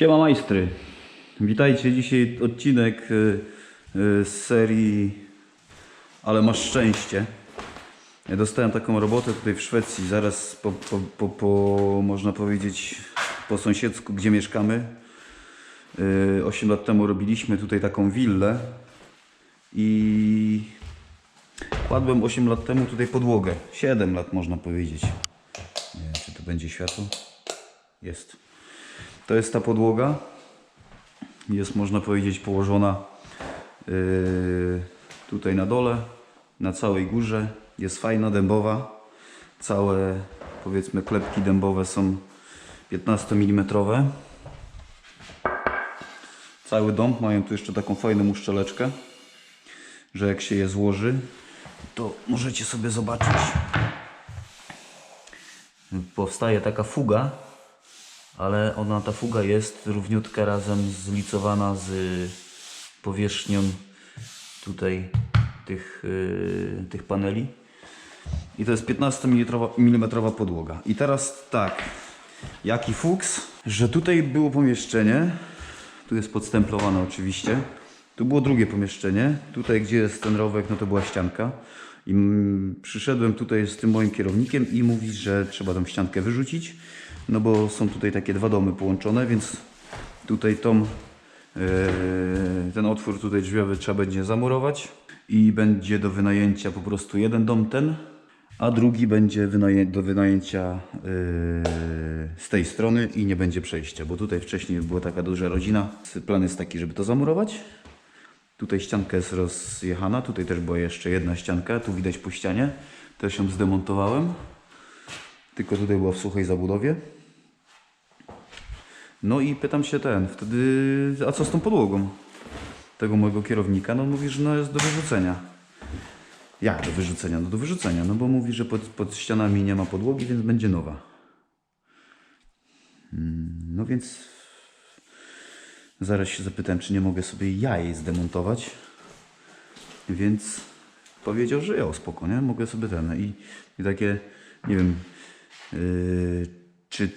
Siema majstry. Witajcie. Dzisiaj odcinek y, y, z serii Ale masz szczęście. Ja dostałem taką robotę tutaj w Szwecji, zaraz po, po, po, po można powiedzieć po sąsiedzku, gdzie mieszkamy. Y, 8 lat temu robiliśmy tutaj taką willę i kładłem 8 lat temu tutaj podłogę. 7 lat można powiedzieć. Nie wiem, czy tu będzie światło. Jest. To jest ta podłoga. Jest, można powiedzieć, położona yy, tutaj na dole, na całej górze. Jest fajna, dębowa. Całe, powiedzmy, klepki dębowe są 15 mm. Cały dom mają tu jeszcze taką fajną uszczeleczkę, że jak się je złoży, to możecie sobie zobaczyć. Powstaje taka fuga, ale ona, ta fuga jest równiutka razem zlicowana z powierzchnią tutaj tych, yy, tych paneli. I to jest 15 mm podłoga. I teraz tak, jaki fuks, że tutaj było pomieszczenie, tu jest podstemplowane oczywiście, tu było drugie pomieszczenie, tutaj gdzie jest ten rowek, no to była ścianka. I przyszedłem tutaj z tym moim kierownikiem i mówi, że trzeba tą ściankę wyrzucić, no bo są tutaj takie dwa domy połączone, więc tutaj tą, e, ten otwór tutaj drzwiowy trzeba będzie zamurować i będzie do wynajęcia po prostu jeden dom ten, a drugi będzie wynaję do wynajęcia e, z tej strony i nie będzie przejścia, bo tutaj wcześniej była taka duża rodzina. Plan jest taki, żeby to zamurować. Tutaj ścianka jest rozjechana, tutaj też była jeszcze jedna ścianka, tu widać po ścianie. Też ją zdemontowałem. Tylko tutaj była w suchej zabudowie. No i pytam się ten, wtedy, a co z tą podłogą? Tego mojego kierownika, no mówi, że no jest do wyrzucenia. Jak do wyrzucenia? No do wyrzucenia, no bo mówi, że pod, pod ścianami nie ma podłogi, więc będzie nowa. Mm, No więc zaraz się zapytałem, czy nie mogę sobie ja jej zdemontować. Więc powiedział, że ja spoko, nie? Mogę sobie ten. I, i takie, nie wiem, yy, czy,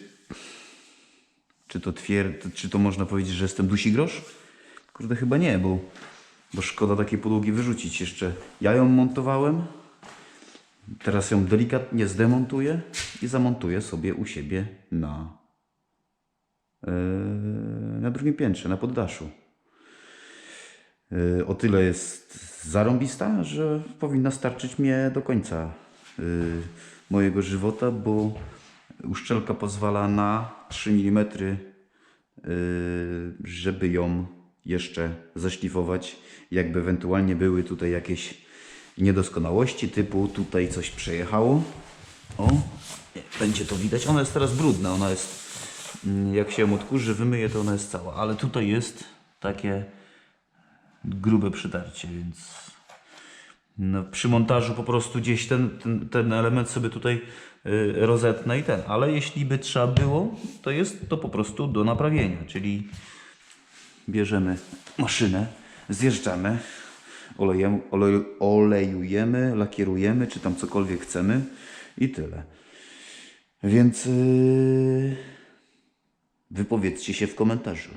czy to czy to można powiedzieć, że jestem dusi grosz? Kurde, chyba nie, bo, bo szkoda takiej podłogi wyrzucić jeszcze. Ja ją montowałem, teraz ją delikatnie zdemontuję i zamontuję sobie u siebie na, yy, na drugim piętrze, na poddaszu. Yy, o tyle jest zarąbista, że powinna starczyć mnie do końca yy, mojego żywota, bo uszczelka pozwala na 3 mm, yy, żeby ją jeszcze zaszlifować. Jakby ewentualnie były tutaj jakieś niedoskonałości, typu tutaj coś przejechało. O, będzie to widać. Ona jest teraz brudna, ona jest, mm, jak się ją odkurzy, wymyje, to ona jest cała, ale tutaj jest takie grube przytarcie, więc no, przy montażu po prostu gdzieś ten, ten, ten element sobie tutaj y, rozetnę i ten, ale jeśli by trzeba było, to jest to po prostu do naprawienia, czyli bierzemy maszynę, zjeżdżamy, olej, olejujemy, lakierujemy, czy tam cokolwiek chcemy i tyle. Więc yy, wypowiedzcie się w komentarzu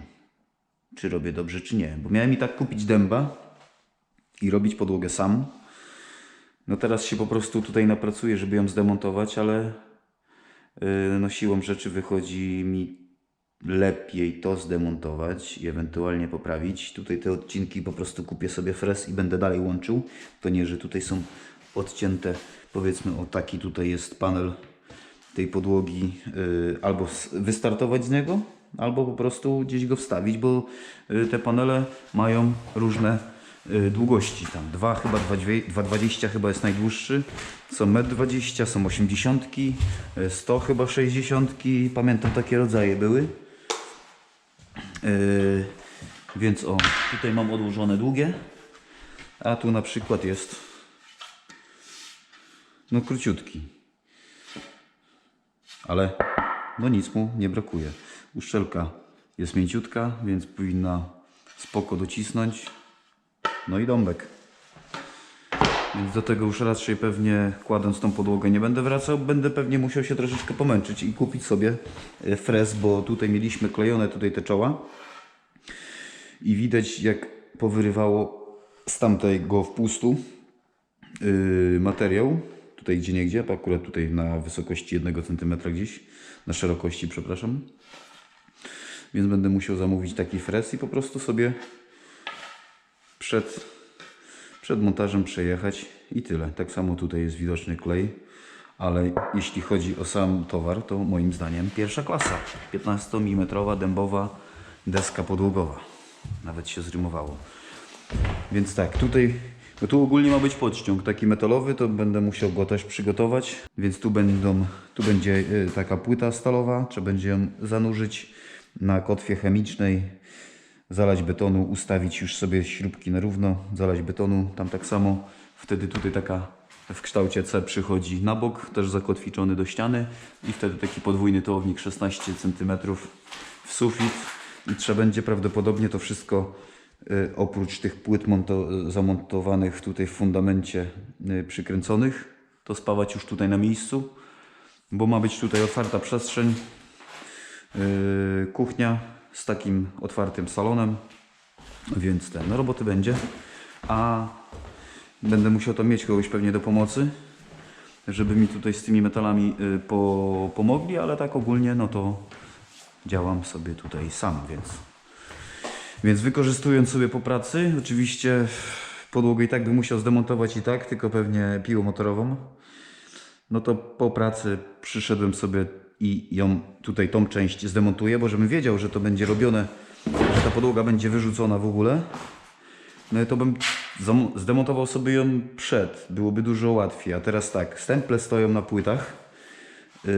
czy robię dobrze, czy nie. Bo miałem i tak kupić dęba i robić podłogę sam. No teraz się po prostu tutaj napracuję, żeby ją zdemontować, ale yy, no siłą rzeczy wychodzi mi lepiej to zdemontować i ewentualnie poprawić. Tutaj te odcinki po prostu kupię sobie fres i będę dalej łączył. To nie, że tutaj są odcięte, powiedzmy o taki tutaj jest panel tej podłogi y, albo wystartować z niego, albo po prostu gdzieś go wstawić, bo y, te panele mają różne y, długości. Tam dwa chyba 2,20 chyba jest najdłuższy. Są 1,20 m, są 80, y, 100 chyba 60. Pamiętam takie rodzaje były. Y, więc o, tutaj mam odłożone długie, a tu na przykład jest no króciutki ale no nic mu nie brakuje. Uszczelka jest mięciutka, więc powinna spoko docisnąć. No i dąbek. Więc do tego już raczej pewnie kładąc tą podłogę nie będę wracał. Będę pewnie musiał się troszeczkę pomęczyć i kupić sobie e, frez, bo tutaj mieliśmy klejone tutaj te czoła. I widać jak powyrywało z tamtego wpustu yy, materiał. Tutaj gdzie niegdzie, akurat tutaj na wysokości 1 cm gdzieś, na szerokości, przepraszam. Więc będę musiał zamówić taki frez i po prostu sobie przed, przed montażem przejechać i tyle. Tak samo tutaj jest widoczny klej, ale jeśli chodzi o sam towar, to moim zdaniem pierwsza klasa. 15 mm dębowa deska podłogowa. Nawet się zrymowało. Więc tak, tutaj, bo tu ogólnie ma być podściąg taki metalowy, to będę musiał go też przygotować, więc tu będą, tu będzie y, taka płyta stalowa, trzeba będzie ją zanurzyć na kotwie chemicznej, zalać betonu, ustawić już sobie śrubki na równo, zalać betonu, tam tak samo, wtedy tutaj taka w kształcie C przychodzi na bok, też zakotwiczony do ściany. I wtedy taki podwójny tołownik 16 cm w sufit. I trzeba będzie prawdopodobnie to wszystko y, oprócz tych płyt monto- zamontowanych tutaj w fundamencie y, przykręconych, to spawać już tutaj na miejscu, bo ma być tutaj otwarta przestrzeń, y, kuchnia z takim otwartym salonem, więc ten, no roboty będzie, a będę musiał to mieć kogoś pewnie do pomocy, żeby mi tutaj z tymi metalami y, po, pomogli, ale tak ogólnie no to działam sobie tutaj sam, więc więc wykorzystując sobie po pracy, oczywiście podłogę i tak bym musiał zdemontować i tak, tylko pewnie piłą motorową. No to po pracy przyszedłem sobie i ją tutaj tą część zdemontuję, bo żebym wiedział, że to będzie robione, że ta podłoga będzie wyrzucona w ogóle. No to bym zdemontował sobie ją przed, byłoby dużo łatwiej. A teraz tak, stemple stoją na płytach. Yy,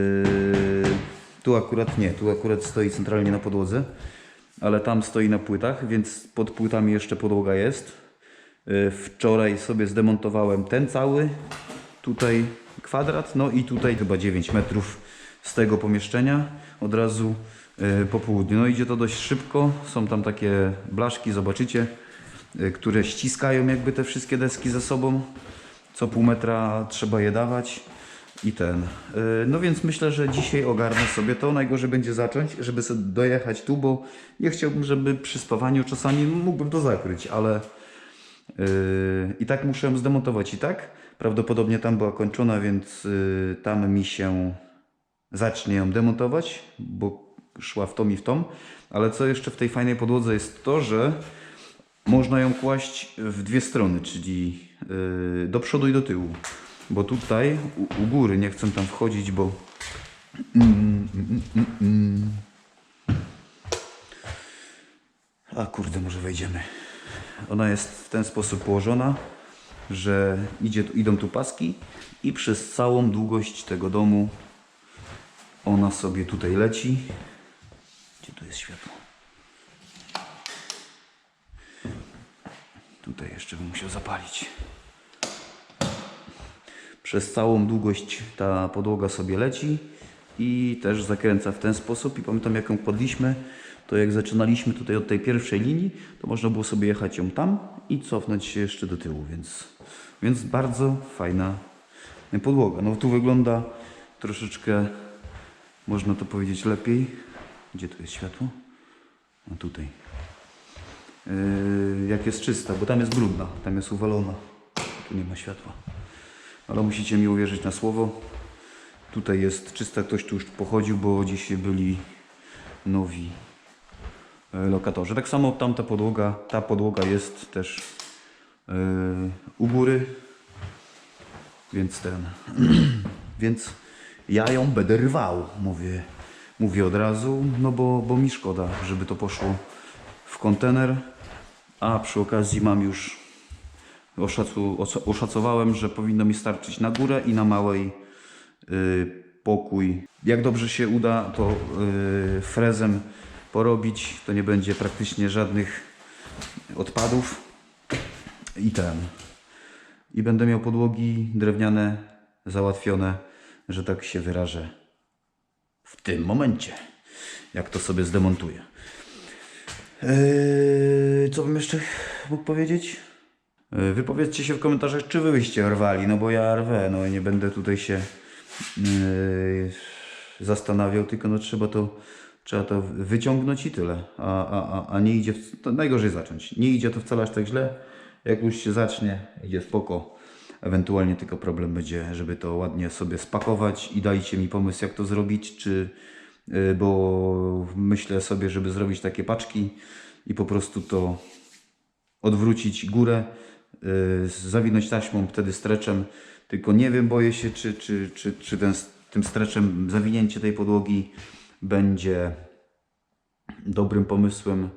tu akurat nie, tu akurat stoi centralnie na podłodze, ale tam stoi na płytach, więc pod płytami jeszcze podłoga jest. Yy, Wczoraj sobie zdemontowałem ten cały, tutaj kwadrat, no i tutaj chyba 9 metrów z tego pomieszczenia od razu yy, po południu. No idzie to dość szybko, są tam takie blaszki, zobaczycie, yy, które ściskają jakby te wszystkie deski ze sobą. Co pół metra trzeba je dawać i ten. Yy, No więc myślę, że dzisiaj ogarnę sobie to. Najgorzej będzie zacząć, żeby sobie dojechać tu, bo nie chciałbym, żeby przy spawaniu czasami mógłbym to zakryć, ale I tak muszę zdemontować i tak. Prawdopodobnie tam była kończona, więc tam mi się zacznie ją demontować, bo szła w tom i w tom. Ale co jeszcze w tej fajnej podłodze jest to, że można ją kłaść w dwie strony, czyli yy, do przodu i do tyłu. Bo tutaj u, u góry nie chcę tam wchodzić, bo A kurde, może wejdziemy. Ona jest w ten sposób położona, że idzie, idą tu paski i przez całą długość tego domu ona sobie tutaj leci. Gdzie tu jest światło? Tutaj jeszcze bym musiał zapalić. Przez całą długość ta podłoga sobie leci i też zakręca w ten sposób. I pamiętam, jak ją kładliśmy, to jak zaczynaliśmy tutaj od tej pierwszej linii, to można było sobie jechać ją tam i cofnąć się jeszcze do tyłu, więc, więc bardzo fajna podłoga. No tu wygląda troszeczkę, można to powiedzieć lepiej. Gdzie tu jest światło? A tutaj. Yy, jak jest czysta, bo tam jest brudna, tam jest uwalona. Tu nie ma światła. Ale musicie mi uwierzyć na słowo. Tutaj jest czysta, ktoś tu już pochodził, bo dzisiaj byli nowi e, lokatorzy. Tak samo tamta podłoga, ta podłoga jest też e, u góry, więc ten, więc ja ją będę rwał, mówię, mówię od razu, no bo, bo mi szkoda, żeby to poszło w kontener, a przy okazji mam już oszacu, oszacowałem, że powinno mi starczyć na górę i na małej y, pokój. Jak dobrze się uda to y, frezem porobić, to nie będzie praktycznie żadnych odpadów i ten. I będę miał podłogi drewniane załatwione, że tak się wyrażę w tym momencie, jak to sobie zdemontuję. Yy, co bym jeszcze mógł powiedzieć? E, Wypowiedzcie się w komentarzach, czy wy byście rwali, no bo ja rwę, no i nie będę tutaj się yy, zastanawiał, tylko no trzeba to, trzeba to wyciągnąć i tyle, a, a, a, a nie idzie, to najgorzej zacząć, nie idzie to wcale aż tak źle, jak już się zacznie, idzie spoko, ewentualnie tylko problem będzie, żeby to ładnie sobie spakować i dajcie mi pomysł, jak to zrobić, czy, yy, bo myślę sobie, żeby zrobić takie paczki i po prostu to odwrócić górę, yy, zawinąć taśmą, wtedy streczem. Tylko nie wiem, boję się, czy, czy, czy, czy ten, tym streczem zawinięcie tej podłogi będzie dobrym pomysłem,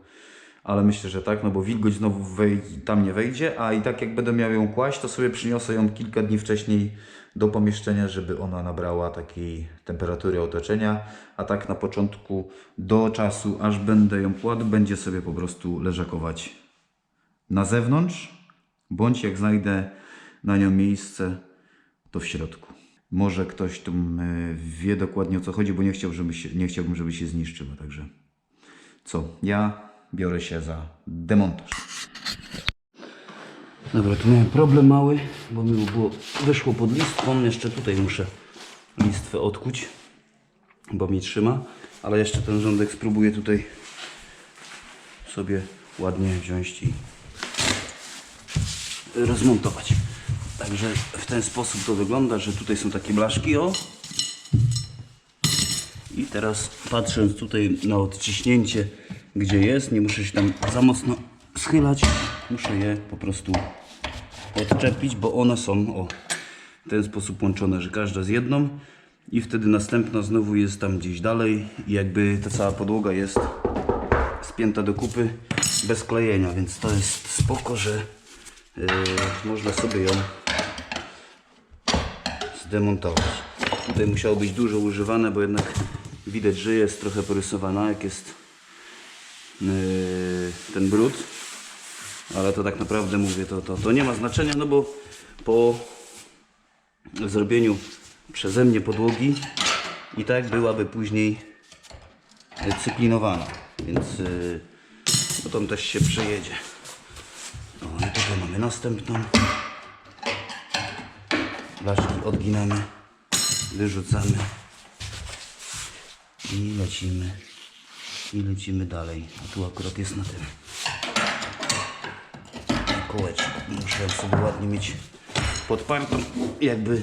ale myślę, że tak, no bo wilgoć znowu tam nie wejdzie, a i tak jak będę miał ją kłaść, to sobie przyniosę ją kilka dni wcześniej do pomieszczenia, żeby ona nabrała takiej temperatury otoczenia, a tak na początku do czasu, aż będę ją kładł, będzie sobie po prostu leżakować na zewnątrz, bądź jak znajdę na nią miejsce, to w środku. Może ktoś tu wie dokładnie o co chodzi, bo nie, chciał, żeby się, nie chciałbym, żeby się zniszczyła. Także co? Ja biorę się za demontaż. Dobra, tu miałem problem mały, bo mi było, wyszło pod listwą. Jeszcze tutaj muszę listwę odkuć, bo mi trzyma. Ale jeszcze ten rządek spróbuję tutaj sobie ładnie wziąć i rozmontować. Także w ten sposób to wygląda, że tutaj są takie blaszki, o. I teraz patrząc tutaj na odciśnięcie, gdzie jest, nie muszę się tam za mocno schylać, muszę je po prostu odczepić, bo one są o, w ten sposób łączone, że każda z jedną i wtedy następna znowu jest tam gdzieś dalej i jakby ta cała podłoga jest spięta do kupy bez klejenia, więc to jest spoko, że yy, można sobie ją zdemontować. Tutaj musiało być dużo używane, bo jednak widać, że jest trochę porysowana, jak jest ten brud. Ale to tak naprawdę mówię, to, to, to nie ma znaczenia, no bo po zrobieniu przeze mnie podłogi i tak byłaby później cyklinowana, więc yy, potem też się przejedzie. O, i tutaj mamy następną. Blaszki odginamy, wyrzucamy i lecimy. I lecimy dalej. A tu akurat jest na tym kołeczku. Muszę sobie ładnie mieć podpartą, jakby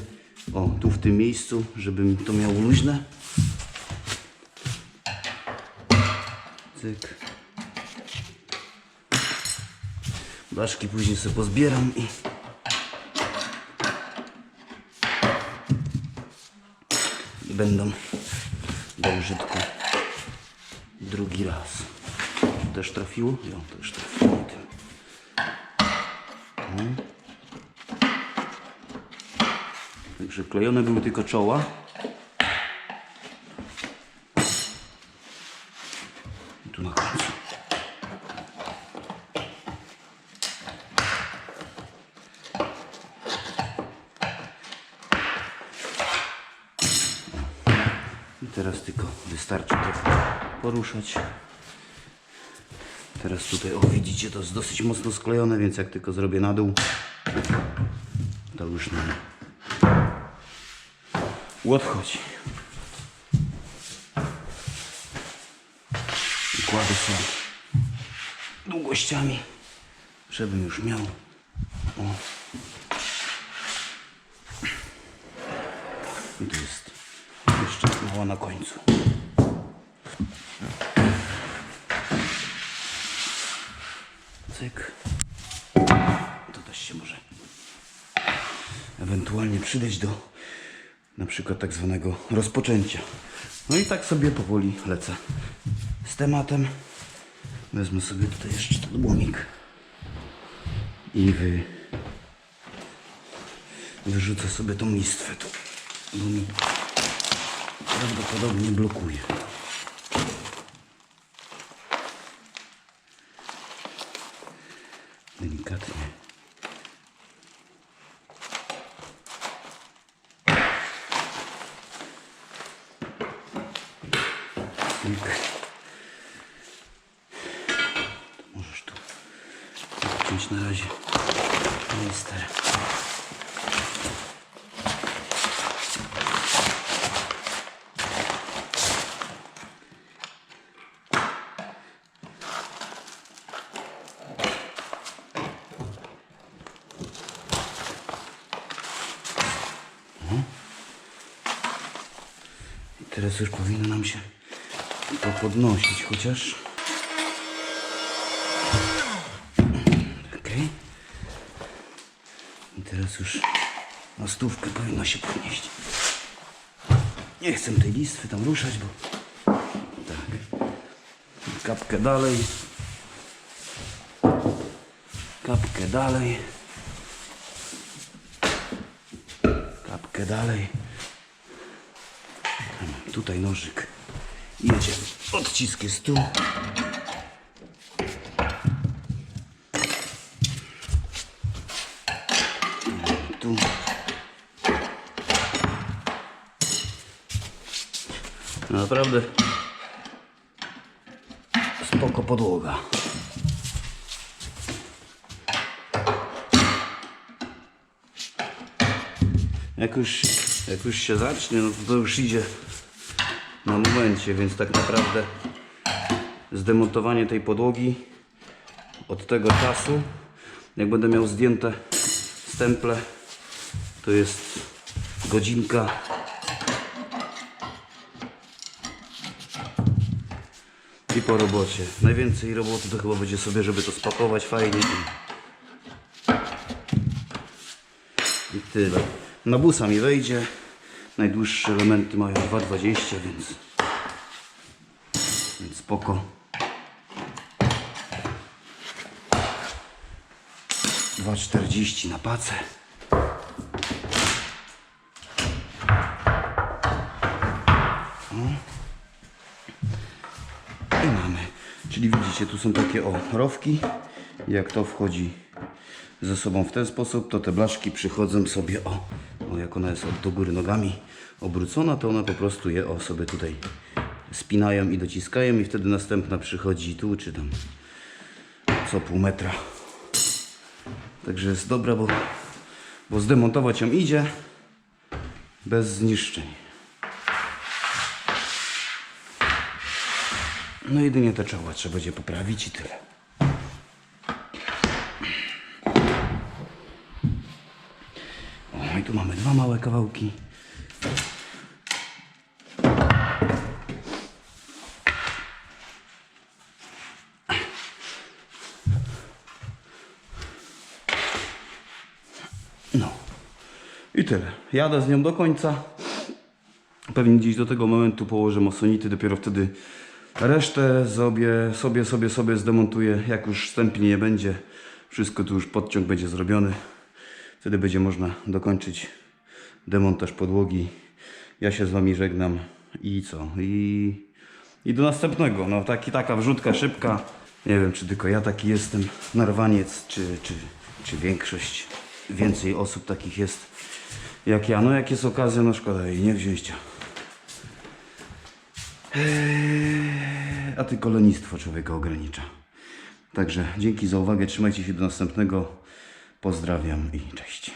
o, tu w tym miejscu, żebym to miało luźne. Cyk. Blaszki później sobie pozbieram i będą do użytku drugi raz. Też trafiło? Ja też trafiło. No. Także klejone były tylko czoła. I tu na końcu. I teraz tylko wystarczy trochę poruszać. Teraz tutaj, o widzicie, to jest dosyć mocno sklejone, więc jak tylko zrobię na dół, to już nam odchodzi. I kładę sobie długościami, żebym już miał. O. I tu jest jeszcze mała na końcu. Cyk. To też się może ewentualnie przydać do na przykład tak zwanego rozpoczęcia. No i tak sobie powoli lecę z tematem. Wezmę sobie tutaj jeszcze ten łomik i wy... wyrzucę sobie tą listwę tu, bo mi prawdopodobnie blokuje. Delikatnie. Możesz tu odciąć na razie. Mister. Teraz już powinno nam się to podnosić chociaż. Okej. I teraz już na stówkę powinno się podnieść. Nie chcę tej listwy tam ruszać, bo tak. Kapkę dalej. Kapkę dalej. Kapkę dalej. Tutaj nożyk. Jedzie. Odcisk jest tu. Tu. Naprawdę spoko podłoga. Jak już, jak już się zacznie, no to, to już idzie na momencie, więc tak naprawdę zdemontowanie tej podłogi od tego czasu, jak będę miał zdjęte stemple, to jest godzinka. I po robocie. Najwięcej roboty to chyba będzie sobie, żeby to spakować fajnie. I, i tyle. Na busa mi wejdzie. Najdłuższe elementy mają 2,20, więc, więc spoko. 2,40 na pacę. I mamy. Czyli widzicie, tu są takie o rowki. Jak to wchodzi ze sobą w ten sposób, to te blaszki przychodzą sobie o, o jak ona jest od do góry nogami obrócona, to one po prostu je o sobie tutaj spinają i dociskają i wtedy następna przychodzi tu czy tam co pół metra. Także jest dobra, bo, bo zdemontować ją idzie bez zniszczeń. No jedynie te czoła trzeba będzie poprawić i tyle. O, i tu mamy dwa małe kawałki. No. I tyle. Jadę z nią do końca. Pewnie gdzieś do tego momentu położę masonity, dopiero wtedy resztę sobie, sobie, sobie, sobie zdemontuję. Jak już stępni nie będzie, wszystko tu już podciąg będzie zrobiony. Wtedy będzie można dokończyć demontaż podłogi. Ja się z Wami żegnam i co? I, i do następnego. No taki, taka wrzutka szybka. Nie wiem, czy tylko ja taki jestem narwaniec, czy, czy, czy większość, więcej osób takich jest jak ja. No jak jest okazja, no szkoda jej nie wziąć. A tylko lenistwo człowieka ogranicza. Także dzięki za uwagę, trzymajcie się do następnego. Pozdrawiam i cześć.